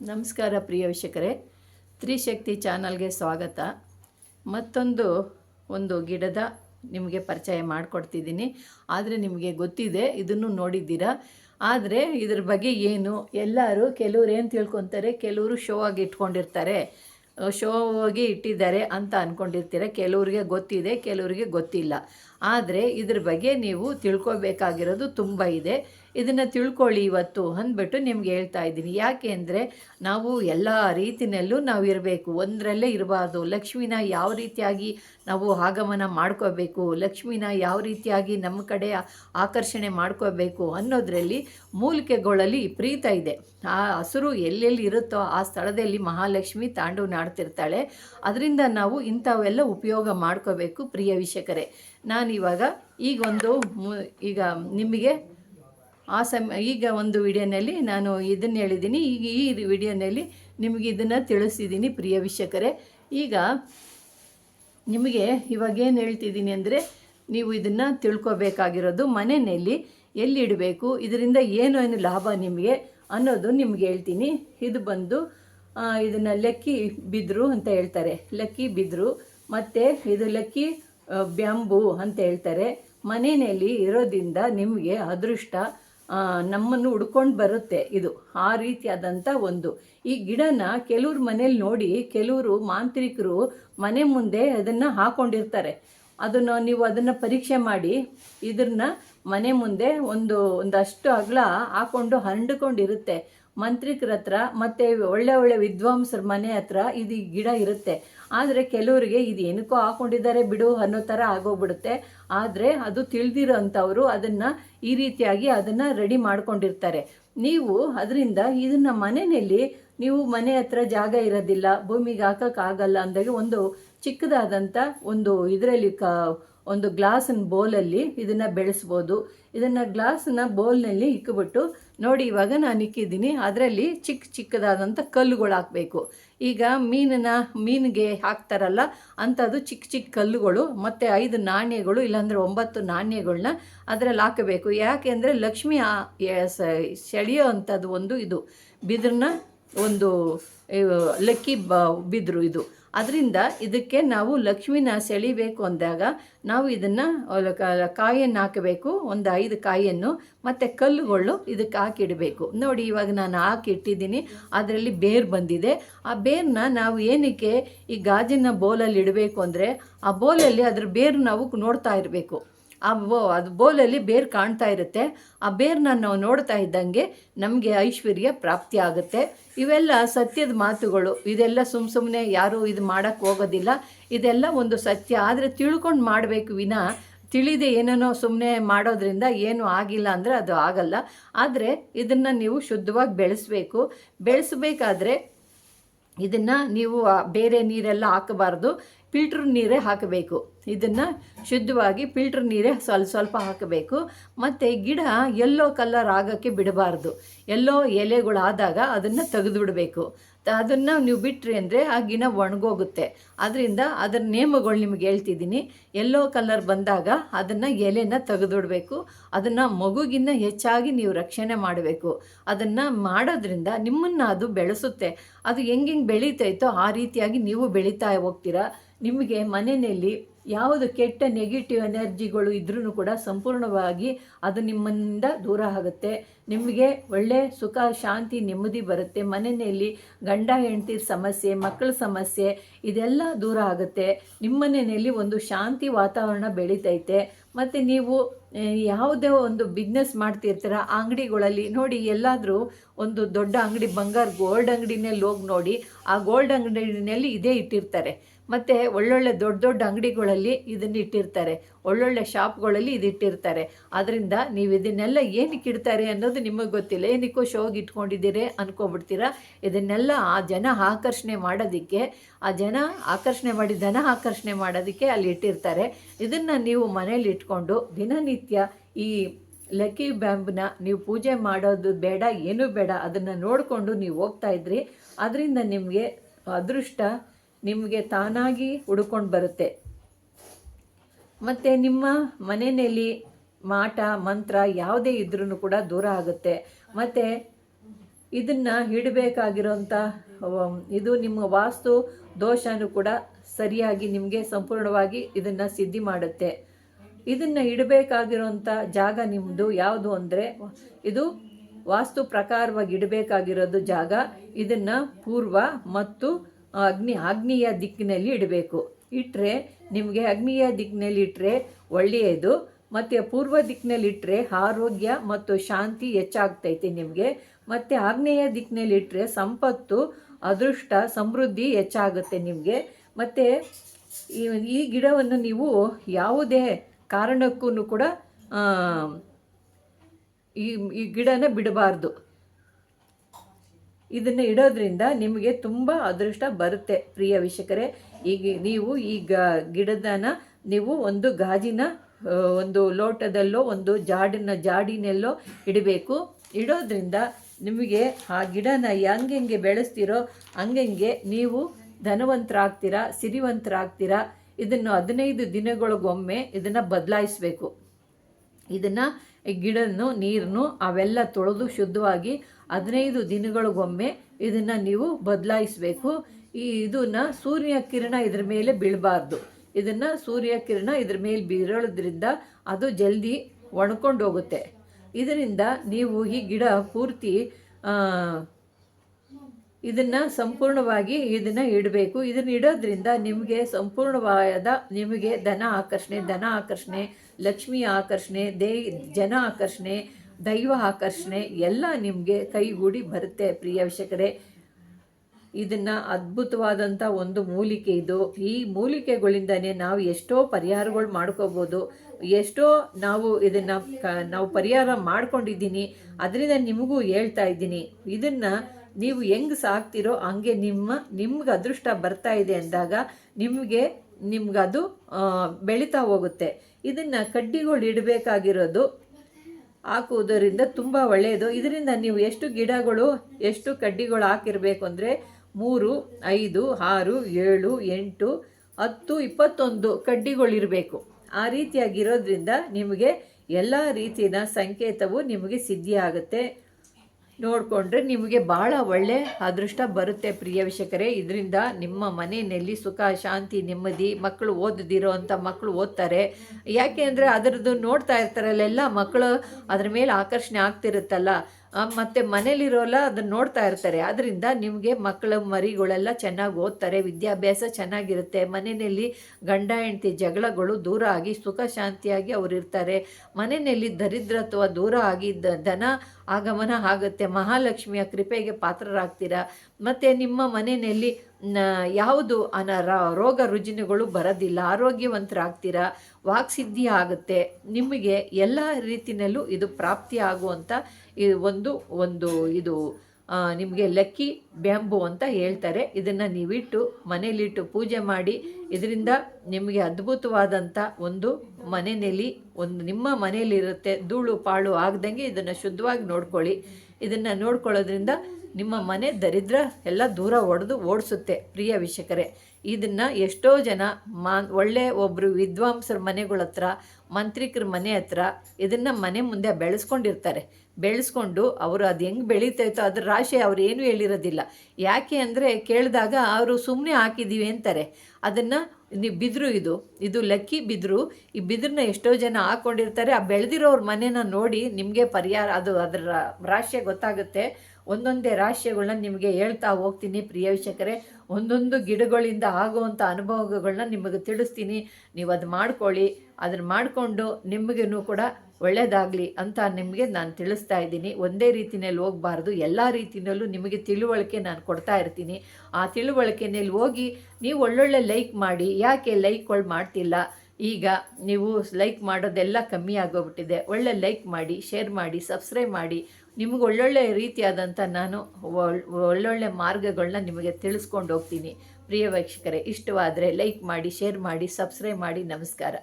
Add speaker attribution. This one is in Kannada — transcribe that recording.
Speaker 1: ನಮಸ್ಕಾರ ಪ್ರಿಯ ವೀಕ್ಷಕರೇ. ತ್ರಿಶಕ್ತಿ ಚಾನಲ್ಗೆ ಸ್ವಾಗತ. ಮತ್ತೊಂದು ಒಂದು ಗಿಡದ ನಿಮಗೆ ಪರಿಚಯ ಮಾಡಿಕೊಡ್ತಿದ್ದೀನಿ. ಆದರೆ ನಿಮಗೆ ಗೊತ್ತಿದೆ, ಇದನ್ನು ನೋಡಿದ್ದೀರಾ? ಆದರೆ ಇದ್ರ ಬಗ್ಗೆ ಏನು? ಎಲ್ಲರೂ ಕೆಲವ್ರು ಏನು ತಿಳ್ಕೊತಾರೆ, ಕೆಲವರು ಶೋ ಆಗಿ ಇಟ್ಕೊಂಡಿರ್ತಾರೆ. ಶೋ ಆಗಿ ಇಟ್ಟಿದ್ದಾರೆ ಅಂತ ಅಂದ್ಕೊಂಡಿರ್ತೀರ ಕೆಲವ್ರಿಗೆ ಗೊತ್ತಿದೆ, ಕೆಲವರಿಗೆ ಗೊತ್ತಿಲ್ಲ. ಆದರೆ ಇದ್ರ ಬಗ್ಗೆ ನೀವು ತಿಳ್ಕೊಬೇಕಾಗಿರೋದು ತುಂಬ ಇದೆ. ಇದನ್ನು ತಿಳ್ಕೊಳ್ಳಿ ಇವತ್ತು ಅಂದ್ಬಿಟ್ಟು ನಿಮ್ಗೆ ಹೇಳ್ತಾ ಇದ್ದೀನಿ. ಯಾಕೆ ಅಂದರೆ ನಾವು ಎಲ್ಲ ರೀತಿಯಲ್ಲೂ ನಾವು ಇರಬೇಕು. ಒಂದರಲ್ಲೇ ಇರಬಾರ್ದು. ಲಕ್ಷ್ಮಿನ ಯಾವ ರೀತಿಯಾಗಿ ನಾವು ಆಗಮನ ಮಾಡ್ಕೋಬೇಕು ಲಕ್ಷ್ಮಿನ ಯಾವ ರೀತಿಯಾಗಿ ನಮ್ಮ ಕಡೆ ಆಕರ್ಷಣೆ ಮಾಡ್ಕೋಬೇಕು ಅನ್ನೋದರಲ್ಲಿ ಮೂಲಿಕೆಗಳಲ್ಲಿ ಪ್ರೀತ ಇದೆ. ಆ ಹಸುರು ಎಲ್ಲೆಲ್ಲಿ ಇರುತ್ತೋ ಆ ಸ್ಥಳದಲ್ಲಿ ಮಹಾಲಕ್ಷ್ಮಿ ತಾಂಡು ನಾಡ್ತಿರ್ತಾಳೆ ಅದರಿಂದ ನಾವು ಇಂಥವೆಲ್ಲ ಉಪಯೋಗ ಮಾಡ್ಕೋಬೇಕು ಪ್ರಿಯ ವೀಕ್ಷಕರೇ. ನಾನಿವಾಗ ಈಗೊಂದು ಈಗ ನಿಮಗೆ ಆ ಸಮ, ಈಗ ಒಂದು ವಿಡಿಯೋನಲ್ಲಿ ನಾನು ಇದನ್ನು ಹೇಳಿದ್ದೀನಿ. ಈಗ ಈ ವಿಡಿಯೋನಲ್ಲಿ ನಿಮಗೆ ಇದನ್ನು ತಿಳಿಸಿದ್ದೀನಿ ಪ್ರಿಯ ವೀಕ್ಷಕರೇ. ಈಗ ನಿಮಗೆ ಇವಾಗ ಏನು ಹೇಳ್ತಿದ್ದೀನಿ ಅಂದರೆ, ನೀವು ಇದನ್ನು ತಿಳ್ಕೊಬೇಕಾಗಿರೋದು ಮನೆಯಲ್ಲಿ ಎಲ್ಲಿ ಇಡಬೇಕು, ಇದರಿಂದ ಏನು ಏನು ಲಾಭ ನಿಮಗೆ ಅನ್ನೋದು ನಿಮ್ಗೆ ಹೇಳ್ತೀನಿ. ಇದು ಬಂದು ಇದನ್ನು ಲಕ್ಕಿ ಬಿದ್ರು ಅಂತ ಹೇಳ್ತಾರೆ. ಲಕ್ಕಿ ಬಿದ್ರು, ಮತ್ತು ಇದು ಲಕ್ಕಿ ಬ್ಯಾಂಬು ಅಂತ ಹೇಳ್ತಾರೆ. ಮನೆಯಲ್ಲಿ ಇರೋದ್ರಿಂದ ನಿಮಗೆ ಅದೃಷ್ಟ ನಮ್ಮನ್ನು ಹುಡ್ಕೊಂಡು ಬರುತ್ತೆ ಇದು, ಆ ರೀತಿಯಾದಂಥ ಒಂದು. ಈ ಗಿಡನ ಕೆಲವ್ರ ಮನೇಲಿ ನೋಡಿ, ಕೆಲವರು ಮಾಂತ್ರಿಕರು ಮನೆ ಮುಂದೆ ಅದನ್ನು ಹಾಕೊಂಡಿರ್ತಾರೆ. ಅದನ್ನು ನೀವು ಅದನ್ನು ಪರೀಕ್ಷೆ ಮಾಡಿ ಇದನ್ನ ಮನೆ ಮುಂದೆ ಒಂದು, ಒಂದಷ್ಟು ಅಗಲ ಹಾಕೊಂಡು ಹರಡಿಕೊಂಡಿರುತ್ತೆ ಮಂತ್ರಿಕರ ಹತ್ರ ಮತ್ತು ಒಳ್ಳೆ ಒಳ್ಳೆ ವಿದ್ವಾಂಸರ ಮನೆ ಹತ್ರ ಇದು ಗಿಡ ಇರುತ್ತೆ. ಆದರೆ ಕೆಲವರಿಗೆ ಇದು ಏನಕ್ಕೋ ಹಾಕೊಂಡಿದ್ದಾರೆ ಬಿಡು ಅನ್ನೋ ಥರ ಆಗೋಗ್ಬಿಡುತ್ತೆ. ಆದರೆ ಅದು ತಿಳಿದಿರೋ ಅಂಥವರು ಅದನ್ನು ಈ ರೀತಿಯಾಗಿ ಅದನ್ನು ರೆಡಿ ಮಾಡ್ಕೊಂಡಿರ್ತಾರೆ. ನೀವು ಅದರಿಂದ ಇದನ್ನು ಮನೆಯಲ್ಲಿ ನೀವು ಮನೆ ಹತ್ರ ಜಾಗ ಇರೋದಿಲ್ಲ, ಭೂಮಿಗೆ ಹಾಕೋಕ್ಕಾಗಲ್ಲ ಅಂದಾಗ ಒಂದು ಚಿಕ್ಕದಾದಂಥ ಒಂದು ಇದರಲ್ಲಿ ಕ ಒಂದು ಗ್ಲಾಸಿನ ಬೌಲಲ್ಲಿ ಇದನ್ನು ಬೆಳೆಸ್ಬೋದು. ಇದನ್ನು ಗ್ಲಾಸನ್ನ ಬೌಲ್ನಲ್ಲಿ ಇಕ್ಕಿಬಿಟ್ಟು ನೋಡಿ, ಇವಾಗ ನಾನು ಇಕ್ಕಿದ್ದೀನಿ. ಅದರಲ್ಲಿ ಚಿಕ್ಕ ಚಿಕ್ಕದಾದಂಥ ಕಲ್ಲುಗಳು ಹಾಕಬೇಕು. ಈಗ ಮೀನನ್ನ ಮೀನಿಗೆ ಹಾಕ್ತಾರಲ್ಲ ಅಂಥದ್ದು ಚಿಕ್ಕ ಚಿಕ್ಕ ಕಲ್ಲುಗಳು, ಮತ್ತು ಐದು ನಾಣ್ಯಗಳು, ಇಲ್ಲಾಂದರೆ ಒಂಬತ್ತು ನಾಣ್ಯಗಳನ್ನ ಅದರಲ್ಲಿ ಹಾಕಬೇಕು. ಯಾಕೆ ಅಂದರೆ ಲಕ್ಷ್ಮಿ ಸೆಳೆಯೋ ಅಂಥದ್ದು ಒಂದು ಇದು. ಬಿದಿರನ್ನ ಒಂದು ಲಕ್ಕಿ ಬ, ಬಿದ್ರು ಇದು. ಅದರಿಂದ ಇದಕ್ಕೆ ನಾವು ಲಕ್ಷ್ಮಿನ ಸೆಳಿಬೇಕು ಅಂದಾಗ ನಾವು ಇದನ್ನು ಕಾಯಿಯನ್ನು ಹಾಕಬೇಕು, ಒಂದು ಐದು ಕಾಯಿಯನ್ನು, ಮತ್ತು ಕಲ್ಲುಗಳು ಇದಕ್ಕೆ ಹಾಕಿಡಬೇಕು. ನೋಡಿ, ಇವಾಗ ನಾನು ಹಾಕಿಟ್ಟಿದ್ದೀನಿ ಅದರಲ್ಲಿ ಬೇರು ಬಂದಿದೆ. ಆ ಬೇರನ್ನ ನಾವು ಏನಕ್ಕೆ ಈ ಗಾಜಿನ ಬೋಲಲ್ಲಿ ಇಡಬೇಕು ಅಂದರೆ, ಆ ಬೋಲಲ್ಲಿ ಅದ್ರ ಬೇರು ನಾವು ನೋಡ್ತಾ ಇರಬೇಕು. ಆ ಬೋ ಅದು ಬೋಲಲ್ಲಿ ಬೇರು ಕಾಣ್ತಾ ಇರುತ್ತೆ. ಆ ಬೇರನ್ನ ನಾವು ನೋಡ್ತಾ ಇದ್ದಂಗೆ ನಮಗೆ ಐಶ್ವರ್ಯ ಪ್ರಾಪ್ತಿ ಆಗುತ್ತೆ. ಇವೆಲ್ಲ ಸತ್ಯದ ಮಾತುಗಳು. ಇದೆಲ್ಲ ಸುಮ್ಮ ಸುಮ್ಮನೆ ಯಾರೂ ಇದು ಮಾಡೋಕ್ಕೆ ಹೋಗೋದಿಲ್ಲ. ಇದೆಲ್ಲ ಒಂದು ಸತ್ಯ. ಆದರೆ ತಿಳ್ಕೊಂಡು ಮಾಡಬೇಕು ವಿನ. ತಿಳಿದೆ ಏನೇನೋ ಸುಮ್ಮನೆ ಮಾಡೋದ್ರಿಂದ ಏನು ಆಗಿಲ್ಲ ಅಂದರೆ ಅದು ಆಗಲ್ಲ. ಆದರೆ ಇದನ್ನು ನೀವು ಶುದ್ಧವಾಗಿ ಬೆಳೆಸಬೇಕು. ಬೆಳೆಸಬೇಕಾದ್ರೆ ಇದನ್ನು ನೀವು ಬೇರೆ ನೀರೆಲ್ಲ ಹಾಕಬಾರ್ದು. ಫಿಲ್ಟ್ರ್ ನೀರೇ ಹಾಕಬೇಕು. ಇದನ್ನು ಶುದ್ಧವಾಗಿ ಫಿಲ್ಟ್ರ್ ನೀರೇ ಸ್ವಲ್ಪ ಸ್ವಲ್ಪ ಹಾಕಬೇಕು. ಮತ್ತು ಗಿಡ ಎಲ್ಲೋ ಕಲರ್ ಆಗೋಕ್ಕೆ ಬಿಡಬಾರ್ದು. ಎಲ್ಲೋ ಎಲೆಗಳಾದಾಗ ಅದನ್ನು ತೆಗೆದು ಬಿಡಬೇಕು ಅದನ್ನು ನೀವು ಬಿಟ್ರಿ ಅಂದರೆ ಆ ಗಿಡ ಒಣಗೋಗುತ್ತೆ. ಅದರಿಂದ ಅದರ ನೇಮಗಳು ನಿಮ್ಗೆ ಹೇಳ್ತಿದ್ದೀನಿ. ಎಲ್ಲೋ ಕಲರ್ ಬಂದಾಗ ಅದನ್ನು ಎಲೆನ ತೆಗೆದುಬಿಡಬೇಕು. ಅದನ್ನು ಮಗುಗಿನ್ನ ಹೆಚ್ಚಾಗಿ ನೀವು ರಕ್ಷಣೆ ಮಾಡಬೇಕು. ಅದನ್ನು ಮಾಡೋದ್ರಿಂದ ನಿಮ್ಮನ್ನು ಅದು ಬೆಳೆಸುತ್ತೆ. ಅದು ಹೆಂಗೆ ಬೆಳೀತೈತೋ ಆ ರೀತಿಯಾಗಿ ನೀವು ಬೆಳೀತಾ ಹೋಗ್ತೀರಾ. ನಿಮಗೆ ಮನೆಯಲ್ಲಿ ಯಾವುದು ಕೆಟ್ಟ ನೆಗೆಟಿವ್ ಎನರ್ಜಿಗಳು ಇದ್ರೂ ಕೂಡ ಸಂಪೂರ್ಣವಾಗಿ ಅದು ನಿಮ್ಮಿಂದ ದೂರ ಆಗುತ್ತೆ. ನಿಮಗೆ ಒಳ್ಳೆ ಸುಖ, ಶಾಂತಿ, ನೆಮ್ಮದಿ ಬರುತ್ತೆ. ಮನೆಯಲ್ಲಿ ಗಂಡ, ಹೆಂಡತಿ ಸಮಸ್ಯೆ, ಮಕ್ಕಳ ಸಮಸ್ಯೆ, ಇದೆಲ್ಲ ದೂರ ಆಗುತ್ತೆ. ನಿಮ್ಮ ಮನೆಯಲ್ಲಿ ಒಂದು ಶಾಂತಿ ವಾತಾವರಣ ಬೆಳೀತೈತೆ. ಮತ್ತು ನೀವು ಯಾವುದೇ ಒಂದು ಬಿಸ್ನೆಸ್ ಮಾಡ್ತಿರ್ತೀರ ಆ ಅಂಗಡಿಗಳಲ್ಲಿ ನೋಡಿ ಎಲ್ಲಾದರೂ ಒಂದು ದೊಡ್ಡ ಅಂಗಡಿ, ಬಂಗಾರ ಗೋಲ್ಡ್ ಅಂಗಡಿನಲ್ಲಿ ಹೋಗಿ ನೋಡಿ, ಆ ಗೋಲ್ಡ್ ಅಂಗಡಿನಲ್ಲಿ ಇದೇ ಇಟ್ಟಿರ್ತಾರೆ. ಮತ್ತು ಒಳ್ಳೊಳ್ಳೆ ದೊಡ್ಡ ದೊಡ್ಡ ಅಂಗಡಿಗಳಲ್ಲಿ ಇದನ್ನ ಇಟ್ಟಿರ್ತಾರೆ. ಒಳ್ಳೊಳ್ಳೆ ಶಾಪ್ಗಳಲ್ಲಿ ಇದು ಇಟ್ಟಿರ್ತಾರೆ. ಅದರಿಂದ ನೀವು ಇದನ್ನೆಲ್ಲ ಏನಕ್ಕೆ ಇಡ್ತಾರೆ ಅನ್ನೋದು ನಿಮಗೆ ಗೊತ್ತಿಲ್ಲ. ಏನಕ್ಕೋ ಶೋಗೆ ಇಟ್ಕೊಂಡಿದ್ದೀರಿ ಅಂದ್ಕೊಬಿಡ್ತೀರಾ ಇದನ್ನೆಲ್ಲ ಆ ಜನ ಆಕರ್ಷಣೆ ಮಾಡೋದಕ್ಕೆ, ಆ ಜನ ಆಕರ್ಷಣೆ ಮಾಡಿ ಧನ ಆಕರ್ಷಣೆ ಮಾಡೋದಕ್ಕೆ ಅಲ್ಲಿ ಇಟ್ಟಿರ್ತಾರೆ. ಇದನ್ನು ನೀವು ಮನೇಲಿ ಇಟ್ಕೊಂಡು ದಿನನಿತ್ಯ ಈ ಲಕ್ಕಿ ಬ್ಯಾಂಬ್ನ ನೀವು ಪೂಜೆ ಮಾಡೋದು ಬೇಡ, ಏನೂ ಬೇಡ, ಅದನ್ನು ನೋಡಿಕೊಂಡು ನೀವು ಹೋಗ್ತಾ ಇದ್ರಿ. ಅದರಿಂದ ನಿಮಗೆ ಅದೃಷ್ಟ ನಿಮಗೆ ತಾನಾಗಿ ಹುಡುಕೊಂಡು ಬರುತ್ತೆ. ಮತ್ತು ನಿಮ್ಮ ಮನೆಯಲ್ಲಿ ಮಾಟ, ಮಂತ್ರ ಯಾವುದೇ ಇದ್ರೂ ಕೂಡ ದೂರ ಆಗುತ್ತೆ. ಮತ್ತು ಇದನ್ನು ಹಿಡಬೇಕಾಗಿರೋಂಥ ಇದು ನಿಮ್ಮ ವಾಸ್ತು ದೋಷನೂ ಕೂಡ ಸರಿಯಾಗಿ ನಿಮಗೆ ಸಂಪೂರ್ಣವಾಗಿ ಇದನ್ನು ಸಿದ್ಧಿ ಮಾಡುತ್ತೆ. ಇದನ್ನು ಇಡಬೇಕಾಗಿರೋಂಥ ಜಾಗ ನಿಮ್ಮದು ಯಾವುದು ಅಂದರೆ, ಇದು ವಾಸ್ತು ಪ್ರಕಾರವಾಗಿ ಇಡಬೇಕಾಗಿರೋದು ಜಾಗ, ಇದನ್ನು ಪೂರ್ವ ಮತ್ತು ಅಗ್ನಿ, ಆಗ್ನೇಯ ದಿಕ್ಕಿನಲ್ಲಿ ಇಡಬೇಕು. ಇಟ್ಟರೆ ನಿಮಗೆ ಅಗ್ನಿಯ ದಿಕ್ಕಿನಲ್ಲಿ ಇಟ್ಟರೆ ಒಳ್ಳೆಯದು, ಮತ್ತು ಪೂರ್ವ ದಿಕ್ಕಿನಲ್ಲಿ ಇಟ್ಟರೆ ಆರೋಗ್ಯ ಮತ್ತು ಶಾಂತಿ ಹೆಚ್ಚಾಗ್ತೈತೆ ನಿಮಗೆ. ಮತ್ತು ಆಗ್ನೇಯ ದಿಕ್ಕಿನಲ್ಲಿ ಇಟ್ಟರೆ ಸಂಪತ್ತು, ಅದೃಷ್ಟ, ಸಮೃದ್ಧಿ ಹೆಚ್ಚಾಗುತ್ತೆ ನಿಮಗೆ. ಮತ್ತು ಈ ಗಿಡವನ್ನು ನೀವು ಯಾವುದೇ ಕಾರಣಕ್ಕೂ ಕೂಡ ಈ ಈ ಗಿಡನ ಬಿಡಬಾರ್ದು. ಇದನ್ನು ಇಡೋದ್ರಿಂದ ನಿಮಗೆ ತುಂಬ ಅದೃಷ್ಟ ಬರುತ್ತೆ ಪ್ರಿಯ ವೀಕ್ಷಕರೇ. ಈಗ ನೀವು ಈ ಗ ಗಿಡದನ ನೀವು ಒಂದು ಗಾಜಿನ ಒಂದು ಲೋಟದಲ್ಲೋ, ಒಂದು ಜಾಡಿನ, ಜಾಡಿನಲ್ಲೋ ಇಡಬೇಕು. ಇಡೋದ್ರಿಂದ ನಿಮಗೆ ಆ ಗಿಡನ ಹಂಗೆಂಗೆ ಬೆಳೆಸ್ತೀರೋ, ಹಂಗೆಂಗೆ ನೀವು ಧನವಂತರಾಗ್ತೀರಾ, ಸಿರಿವಂತರಾಗ್ತೀರಾ, ಇದನ್ನು ಹದಿನೈದು ದಿನಗಳಿಗೊಮ್ಮೆ ಇದನ್ನು ಬದಲಾಯಿಸಬೇಕು. ಇದನ್ನು ಈ ಗಿಡನ್ನು ನೀರನ್ನು ಅವೆಲ್ಲ ತೊಳೆದು ಶುದ್ಧವಾಗಿ ಹದಿನೈದು ದಿನಗಳಿಗೊಮ್ಮೆ ಇದನ್ನು ನೀವು ಬದಲಾಯಿಸಬೇಕು. ಈ ಇದನ್ನು ಸೂರ್ಯ ಕಿರಣ ಇದ್ರ ಮೇಲೆ ಬೀಳಬಾರ್ದು. ಇದನ್ನು ಸೂರ್ಯ ಕಿರಣ ಇದ್ರ ಮೇಲೆ ಬೀರೋದ್ರಿಂದ ಅದು ಜಲ್ದಿ ಒಣಕೊಂಡು ಹೋಗುತ್ತೆ. ಇದರಿಂದ ನೀವು ಈ ಗಿಡ ಪೂರ್ತಿ ಇದನ್ನು ಸಂಪೂರ್ಣವಾಗಿ ಇದನ್ನು ಇಡಬೇಕು. ಇದನ್ನು ಇಡೋದ್ರಿಂದ ನಿಮಗೆ ಸಂಪೂರ್ಣವಾದ, ನಿಮಗೆ ಧನ ಆಕರ್ಷಣೆ ಧನ ಆಕರ್ಷಣೆ, ಲಕ್ಷ್ಮಿ ಆಕರ್ಷಣೆ ದೇ ಜನ ಆಕರ್ಷಣೆ ದೈವ ಆಕರ್ಷಣೆ ಎಲ್ಲ ನಿಮಗೆ ಕೈಗೂಡಿ ಬರುತ್ತೆ ಪ್ರಿಯ ವೀಕ್ಷಕರೇ. ಇದನ್ನು ಅದ್ಭುತವಾದಂಥ ಒಂದು ಮೂಲಿಕೆ ಇದು. ಈ ಮೂಲಿಕೆಗಳಿಂದನೇ ನಾವು ಎಷ್ಟೋ ಪರಿಹಾರಗಳು ಮಾಡ್ಕೋಬೋದು. ಎಷ್ಟೋ ನಾವು ಇದನ್ನು ಕ, ನಾವು ಪರಿಹಾರ ಮಾಡ್ಕೊಂಡಿದ್ದೀನಿ. ಅದರಿಂದ ನಿಮಗೂ ಹೇಳ್ತಾ ಇದ್ದೀನಿ. ಇದನ್ನು ನೀವು ಹೆಂಗೆ ಸಾಕ್ತಿರೋ ಹಂಗೆ ನಿಮ್ಮ, ನಿಮ್ಗೆ ಅದೃಷ್ಟ ಬರ್ತಾ ಇದೆ ಅಂದಾಗ ನಿಮಗೆ ನಿಮ್ಗದು ಬೆಳೀತಾ ಹೋಗುತ್ತೆ. ಇದನ್ನು ಕಡ್ಡಿಗಳು ಇಡಬೇಕಾಗಿರೋದು ಹಾಕುವುದರಿಂದ ತುಂಬ ಒಳ್ಳೆಯದು. ಇದರಿಂದ ನೀವು ಎಷ್ಟು ಗಿಡಗಳು, ಎಷ್ಟು ಕಡ್ಡಿಗಳು ಹಾಕಿರಬೇಕು ಅಂದರೆ ಮೂರು, ಐದು, ಆರು, ಏಳು, ಎಂಟು, ಹತ್ತು, ಇಪ್ಪತ್ತೊಂದು ಕಡ್ಡಿಗಳಿರಬೇಕು ಆ ರೀತಿಯಾಗಿರೋದ್ರಿಂದ ನಿಮಗೆ ಎಲ್ಲ ರೀತಿಯ ಸಂಕೇತವು ನಿಮಗೆ ಸಿದ್ಧಿಯಾಗುತ್ತೆ. ನೋಡಿಕೊಂಡ್ರೆ ನಿಮಗೆ ಭಾಳ ಒಳ್ಳೆ ಅದೃಷ್ಟ ಬರುತ್ತೆ ಪ್ರಿಯ ವೀಕ್ಷಕರೇ. ಇದರಿಂದ ನಿಮ್ಮ ಮನೆಯಲ್ಲಿ ಸುಖ, ಶಾಂತಿ, ನೆಮ್ಮದಿ, ಮಕ್ಕಳು ಓದದಿರೋ ಅಂಥ ಮಕ್ಕಳು ಓದ್ತಾರೆ. ಯಾಕೆ ಅಂದರೆ ಅದರದ್ದು ನೋಡ್ತಾ ಇರ್ತಾರಲ್ಲೆಲ್ಲ ಮಕ್ಕಳು, ಅದ್ರ ಮೇಲೆ ಆಕರ್ಷಣೆ ಆಗ್ತಿರುತ್ತಲ್ಲ. ಮತ್ತೆ ಮನೇಲಿರೋಲ್ಲ ಅದನ್ನ ನೋಡ್ತಾ ಇರ್ತಾರೆ. ಆದ್ದರಿಂದ ನಿಮಗೆ ಮಕ್ಕಳ ಮರಿಗಳೆಲ್ಲ ಚೆನ್ನಾಗಿ ಓದ್ತಾರೆ, ವಿದ್ಯಾಭ್ಯಾಸ ಚೆನ್ನಾಗಿರುತ್ತೆ. ಮನೆಯಲ್ಲಿ ಗಂಡ, ಹೆಂಡತಿ ಜಗಳಗಳು ದೂರ ಆಗಿ ಸುಖ ಶಾಂತಿಯಾಗಿ ಅವ್ರು ಇರ್ತಾರೆ. ಮನೆಯಲ್ಲಿ ದರಿದ್ರತ್ವ ದೂರ ಆಗಿ ಧನ ಆಗಮನ ಆಗುತ್ತೆ. ಮಹಾಲಕ್ಷ್ಮಿಯ ಕೃಪೆಗೆ ಪಾತ್ರರಾಗ್ತೀರಾ? ಮತ್ತು ನಿಮ್ಮ ಮನೆಯಲ್ಲಿ ಯಾವುದು ಅನ ರೋಗ ರುಜಿನಗಳು ಬರೋದಿಲ್ಲ, ಆರೋಗ್ಯವಂತರಾಗ್ತೀರಾ ವಾಕ್ಸಿದ್ಧಿ ಆಗುತ್ತೆ. ನಿಮಗೆ ಎಲ್ಲ ರೀತಿಯಲ್ಲೂ ಇದು ಪ್ರಾಪ್ತಿ ಆಗುವಂಥ ಒಂದು ಒಂದು ಇದು ನಿಮಗೆ ಲಕ್ಕಿ ಬ್ಯಾಂಬು ಅಂತ ಹೇಳ್ತಾರೆ. ಇದನ್ನು ನೀವಿಟ್ಟು ಮನೇಲಿಟ್ಟು ಪೂಜೆ ಮಾಡಿ, ಇದರಿಂದ ನಿಮಗೆ ಅದ್ಭುತವಾದಂಥ ಒಂದು ಮನೆಯಲ್ಲಿ ಒಂದು ನಿಮ್ಮ ಮನೆಯಲ್ಲಿರುತ್ತೆ, ಧೂಳು ಪಾಳು ಆಗದಂಗೆ ಇದನ್ನು ಶುದ್ಧವಾಗಿ ನೋಡ್ಕೊಳ್ಳಿ. ಇದನ್ನು ನೋಡ್ಕೊಳ್ಳೋದ್ರಿಂದ ನಿಮ್ಮ ಮನೆ ದರಿದ್ರ ಎಲ್ಲ ದೂರ ಒಡೆದು ಓಡಿಸುತ್ತೆ ಪ್ರಿಯ ವೀಕ್ಷಕರೇ. ಇದನ್ನು ಎಷ್ಟೋ ಜನ ಮಾ, ಒಳ್ಳೆ ಒಬ್ಬರು ವಿದ್ವಾಂಸರ ಮನೆಗಳ ಹತ್ರ ಮಂತ್ರಿಕರ ಮನೆ ಹತ್ರ ಇದನ್ನು ಮನೆ ಮುಂದೆ ಬೆಳೆಸ್ಕೊಂಡಿರ್ತಾರೆ. ಬೆಳೆಸ್ಕೊಂಡು ಅವರು ಅದು ಹೆಂಗೆ ಬೆಳೀತೈತೋ ಅದ್ರ ರಾಶಿ ಅವ್ರು ಏನೂ ಹೇಳಿರೋದಿಲ್ಲ. ಯಾಕೆ ಅಂದರೆ ಕೇಳಿದಾಗ ಅವರು ಸುಮ್ಮನೆ ಹಾಕಿದ್ದೀವಿ ಅಂತಾರೆ. ಅದನ್ನು ಬಿದಿರು ಇದು ಇದು ಲಕ್ಕಿ ಬಿದಿರು, ಈ ಬಿದಿರನ್ನ ಎಷ್ಟೋ ಜನ ಹಾಕ್ಕೊಂಡಿರ್ತಾರೆ ಆ ಬೆಳೆದಿರೋರ ಮನೆನ ನೋಡಿ ನಿಮಗೆ ಪರಿಹಾರ, ಅದು ಅದರ ರಾಶಿ ಗೊತ್ತಾಗುತ್ತೆ. ಒಂದೊಂದೇ ರಾಶಿಗಳನ್ನ ನಿಮಗೆ ಹೇಳ್ತಾ ಹೋಗ್ತೀನಿ ಪ್ರಿಯ ಒಂದೊಂದು ಗಿಡಗಳಿಂದ ಆಗುವಂಥ ಅನುಭವಗಳನ್ನ ನಿಮಗೆ ತಿಳಿಸ್ತೀನಿ. ನೀವು ಅದು ಮಾಡ್ಕೊಳ್ಳಿ. ಅದನ್ನು ಮಾಡಿಕೊಂಡು ನಿಮಗೂ ಕೂಡ ಒಳ್ಳೆಯದಾಗಲಿ ಅಂತ ನಿಮಗೆ ನಾನು ತಿಳಿಸ್ತಾ ಇದ್ದೀನಿ. ಒಂದೇ ರೀತಿಯಲ್ಲಿ ಹೋಗಬಾರ್ದು. ಎಲ್ಲ ರೀತಿಯಲ್ಲೂ ನಿಮಗೆ ತಿಳುವಳಿಕೆ ನಾನು ಕೊಡ್ತಾ ಇರ್ತೀನಿ. ಆ ತಿಳುವಳಿಕೆನಲ್ಲಿ ಹೋಗಿ ನೀವು ಒಳ್ಳೊಳ್ಳೆ ಲೈಕ್ ಮಾಡಿ. ಯಾಕೆ ಲೈಕ್ಗಳು ಮಾಡ್ತಿಲ್ಲ? ಈಗ ನೀವು ಲೈಕ್ ಮಾಡೋದೆಲ್ಲ ಕಮ್ಮಿ ಆಗೋಗ್ಬಿಟ್ಟಿದೆ. ಒಳ್ಳೆ ಲೈಕ್ ಮಾಡಿ, ಶೇರ್ ಮಾಡಿ, ಸಬ್ಸ್ಕ್ರೈಬ್ ಮಾಡಿ. ನಿಮಗೆ ಒಳ್ಳೊಳ್ಳೆ ರೀತಿಯಾದಂಥ ನಾನು ಒಳ್- ಒಳ್ಳೊಳ್ಳೆ ಮಾರ್ಗಗಳನ್ನ ನಿಮಗೆ ತಿಳಿಸ್ಕೊಂಡು ಹೋಗ್ತೀನಿ. ಪ್ರಿಯ ವೀಕ್ಷಕರೇ, ಇಷ್ಟವಾದರೆ ಲೈಕ್ ಮಾಡಿ, ಶೇರ್ ಮಾಡಿ, ಸಬ್ಸ್ಕ್ರೈಬ್ ಮಾಡಿ. ನಮಸ್ಕಾರ.